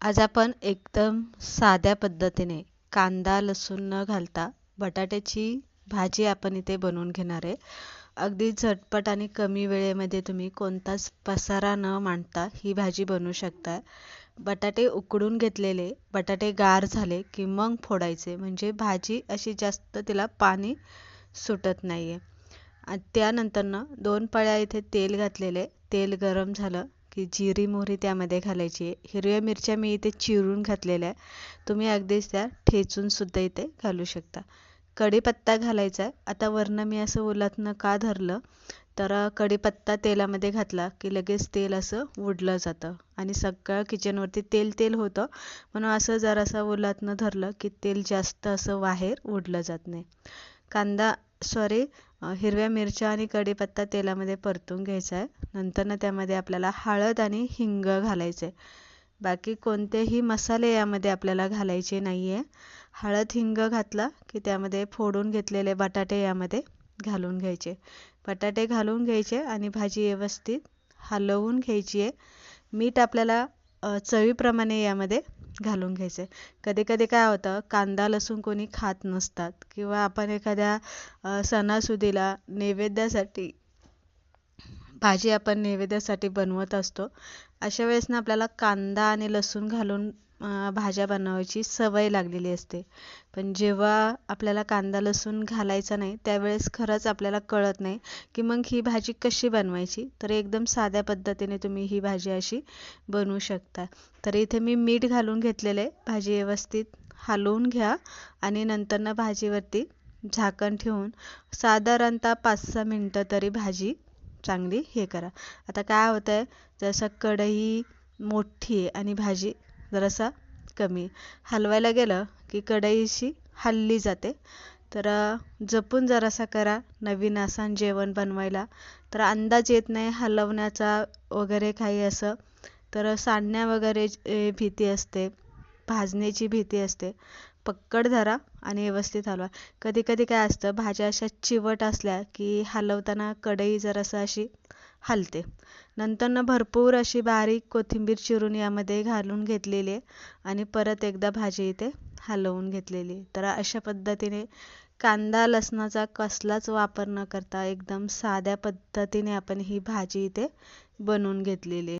आज आपण एकदम साध्या पद्धतीने कांदा लसूण न घालता बटाट्याची भाजी आपण इथे बनवून घेणार आहे. अगदी झटपट आणि कमी वेळेमध्ये तुम्ही कोणताच पसारा न मांडता ही भाजी बनवू शकता. बटाटे उकडून घेतलेले बटाटे गार झाले की मग फोडायचे. म्हणजे भाजी अशी जास्त तिला पाणी सुटत नाही आहे त्यानंतरनं दोन पळ्या इथे तेल घातलेले तेल गरम झालं की जिरी मोहरी त्यामध्ये घालायची आहे. हिरव्या मिरच्या मी इथे चिरून घातलेल्या आहे तुम्ही अगदीच त्या ठेचूनसुद्धा इथे घालू शकता. कढीपत्ता घालायचा आहे. आता वरनं मी असं ओलातनं का धरलं? तर कढीपत्ता तेलामध्ये घातला की लगेच तेल असं उडलं जातं. आणि सगळं किचनवरती तेल तेल होतं. म्हणून असं जरासं ओलातनं धरलं की तेल जास्त असं बाहेर उडलं जात नाही. कांदा सॉरी हिरव्या मिरच्या आणि कढीपत्ता तेलामध्ये परतून घ्यायचा आहे नंतरनं त्यामध्ये आपल्याला हळद आणि हिंग घालायचं आहे बाकी कोणतेही मसाले यामध्ये आपल्याला घालायचे नाही आहे हळद हिंग घातला की त्यामध्ये फोडून घेतलेले बटाटे यामध्ये घालून घ्यायचे. बटाटे घालून घ्यायचे आणि भाजी व्यवस्थित हलवून घ्यायची आहे मीठ आपल्याला चवीप्रमाणे यामध्ये घालून घ्यायचे. कधी कधी काय होतं कांदा लसूण कोणी खात नसतात किंवा आपण एखाद्या सणासुदीला नैवेद्यासाठी भाजी आपण नैवेद्यासाठी बनवत असतो अशा वेळेस ना आपल्याला कांदा आणि लसूण घालून भाज्या बनवायची सवय लागलेली असते. पण जेव्हा आपल्याला कांदा लसूण घालायचा नाही त्यावेळेस खरंच आपल्याला कळत नाही की मग ही भाजी कशी बनवायची. तर एकदम साध्या पद्धतीने तुम्ही ही भाजी अशी बनवू शकता. तर इथे मी मीठ घालून घेतलेले भाजी व्यवस्थित हलवून घ्या आणि नंतरनं भाजीवरती झाकण ठेवून साधारणतः पाच सहा मिनटं तरी भाजी चांगली हे करा. आता काय होतं आहे जसं कढई मोठी आहे आणि भाजी जरासा कमी. हलवायला गेलं की कढईशी हलली जाते. तर जपून जरासा करा नवीन असान जेवण बनवायला. तर अंदाज येत नाही हलवण्याचा वगैरे काही असं. तर सांडण्या वगैरे भीती असते भाजण्याची भीती असते पक्कड धरा आणि व्यवस्थित हलवा. कधी कधी काय असतं भाज्या अशा चिवट असल्या की हलवताना कढई जरासं अशी हलते. नंतरनं भरपूर अशी बारीक कोथिंबीर चिरून यामध्ये घालून घेतलेली आहे आणि परत एकदा भाजी इथे हलवून घेतलेली तर अशा पद्धतीने कांदा लसणाचा कसलाच वापर न करता एकदम साध्या पद्धतीने आपण ही भाजी इथे बनवून घेतलेली आहे.